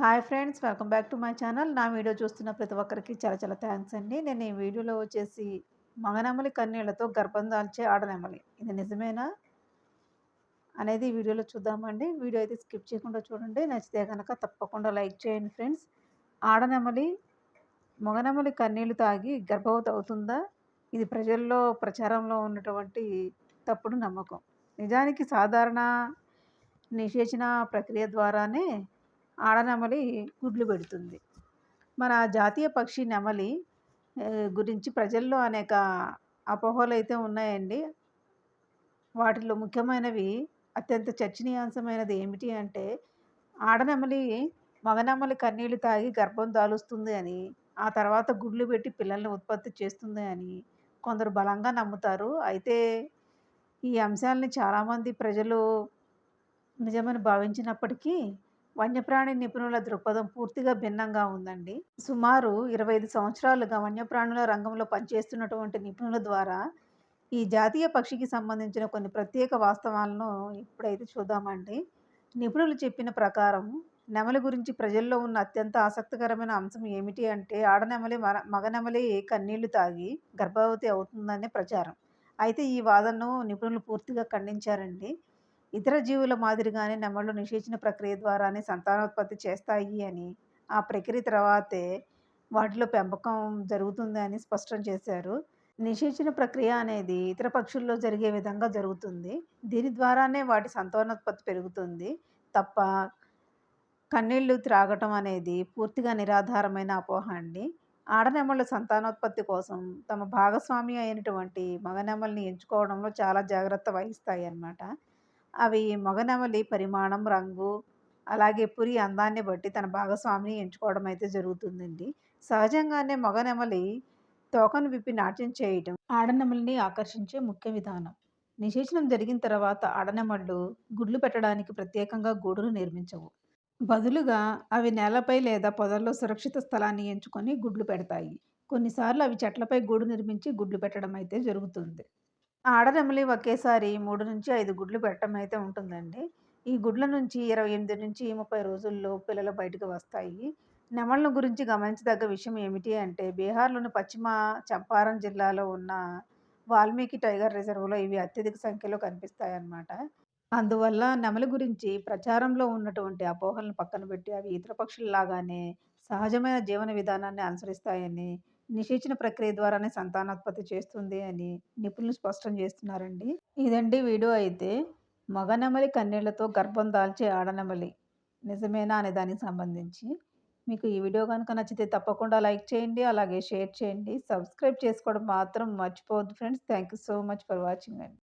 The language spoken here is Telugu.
Hi friends welcome back to my channel నా వీడియో చూస్తున్న ప్రతి ఒక్కరికి చాలా చాలా థ్యాంక్స్ అండి. నేను ఈ వీడియోలో వచ్చేసి మగనెమలి కన్నీళ్ళతో గర్భం దాల్చే ఆడనెమలి. ఇది నిజమేనా? అనేది వీడియోలో చూద్దామండి. వీడియో అయితే స్కిప్ చేయకుండా చూడండి. నచ్చితే కనుక తప్పకుండా లైక్ చేయండి ఫ్రెండ్స్ ఆడనెమలి మగనెమలి కన్నీళ్ళు తాగి గర్భవతి అవుతుందా? ఇది ప్రజల్లో ప్రచారంలో ఉన్నటువంటి తప్పుడు నమ్మకం. నిజానికి సాధారణ నిషేచన ప్రక్రియ ద్వారానే ఆడనమలి గుడ్లు పెడుతుంది. మన జాతీయ పక్షి నెమలి గురించి ప్రజల్లో అనేక అపోహలు అయితే ఉన్నాయండి. వాటిలో ముఖ్యమైనవి అత్యంత చర్చనీయాంశమైనది ఏమిటి అంటే ఆడనెమలి మగనెమలి కన్నీళ్ళు తాగి గర్భం దాలుస్తుంది అని ఆ తర్వాత గుడ్లు పెట్టి పిల్లల్ని ఉత్పత్తి చేస్తుంది అని కొందరు బలంగా నమ్ముతారు. అయితే ఈ అంశాలని చాలామంది ప్రజలు నిజమని భావించినప్పటికీ వన్యప్రాణి నిపుణుల దృక్పథం పూర్తిగా భిన్నంగా ఉందండి. సుమారు ఇరవై ఐదు సంవత్సరాలుగా వన్యప్రాణుల రంగంలో పనిచేస్తున్నటువంటి నిపుణుల ద్వారా ఈ జాతీయ పక్షికి సంబంధించిన కొన్ని ప్రత్యేక వాస్తవాలను ఇప్పుడైతే చూద్దామండి. నిపుణులు చెప్పిన ప్రకారం నెమలి గురించి ప్రజల్లో ఉన్న అత్యంత ఆసక్తికరమైన అంశం ఏమిటి అంటే ఆడనెమలి మగనెమలి కన్నీళ్ళు తాగి గర్భవతి అవుతుందనే ప్రచారం. అయితే ఈ వాదనను నిపుణులు పూర్తిగా ఖండించారండి. ఇతర జీవుల మాదిరిగానే నెమళ్ళు నిషేచన ప్రక్రియ ద్వారానే సంతానోత్పత్తి చేస్తాయి అని ఆ ప్రక్రియ తర్వాతే వాటిలో పెంపకం జరుగుతుంది అని స్పష్టం చేశారు. నిషేచన ప్రక్రియ అనేది ఇతర పక్షుల్లో జరిగే విధంగా జరుగుతుంది. దీని ద్వారానే వాటి సంతానోత్పత్తి పెరుగుతుంది. తప్ప కన్నీళ్ళు త్రాగటం అనేది పూర్తిగా నిరాధారమైన అపోహ అండి. ఆడనెమళ్ళ సంతానోత్పత్తి కోసం తమ భాగస్వామి అయినటువంటి మగనెమల్ని ఎంచుకోవడంలో చాలా జాగ్రత్త వహిస్తాయి అన్నమాట అవి మొగనమలి పరిమాణం రంగు అలాగే పురి అందాన్ని బట్టి తన భాగస్వామిని ఎంచుకోవడం అయితే జరుగుతుందండి. సహజంగానే మగనెమలి తోకను విప్పి నాట్యం చేయటం ఆడనెమలిని ఆకర్షించే ముఖ్య విధానం. నిషేచనం జరిగిన తర్వాత ఆడనెమళ్ళు గుడ్లు పెట్టడానికి ప్రత్యేకంగా గూడును నిర్మించవు. బదులుగా అవి నేలపై లేదా పొదల్లో సురక్షిత స్థలాన్ని ఎంచుకొని గుడ్లు పెడతాయి. కొన్నిసార్లు అవి చెట్లపై గూడు నిర్మించి గుడ్లు పెట్టడం అయితే జరుగుతుంది. ఆడనెమలి ఒకేసారి మూడు నుంచి ఐదు గుడ్లు పెట్టడం అయితే ఉంటుందండి. ఈ గుడ్ల నుంచి ఇరవై ఎనిమిది నుంచి ముప్పై రోజుల్లో పిల్లలు బయటకు వస్తాయి. నెమళ్ళ గురించి గమనించదగ్గ విషయం ఏమిటి అంటే బీహార్లోని పశ్చిమ చంపారం జిల్లాలో ఉన్న వాల్మీకి టైగర్ రిజర్వ్లో ఇవి అత్యధిక సంఖ్యలో కనిపిస్తాయి అన్నమాట అందువల్ల నెమలి గురించి ప్రచారంలో ఉన్నటువంటి అపోహలను పక్కన పెట్టి అవి ఇతర పక్షుల్లాగానే సహజమైన జీవన విధానాన్ని అనుసరిస్తాయని నిషేచన ప్రక్రియ ద్వారానే సంతానోత్పత్తి చేస్తుంది అని నిపుణులు స్పష్టం చేస్తున్నారండి. ఇదండి వీడియో అయితే. మగ నెమలి కన్నీళ్ళతో గర్భం దాల్చే ఆడనెమలి. నిజమేనా అనే దానికి సంబంధించి. మీకు ఈ వీడియో కనుక నచ్చితే తప్పకుండా లైక్ చేయండి అలాగే షేర్ చేయండి. సబ్స్క్రైబ్ చేసుకోవడం మాత్రం మర్చిపోవద్దు friends. Thank you so much for watching అండి.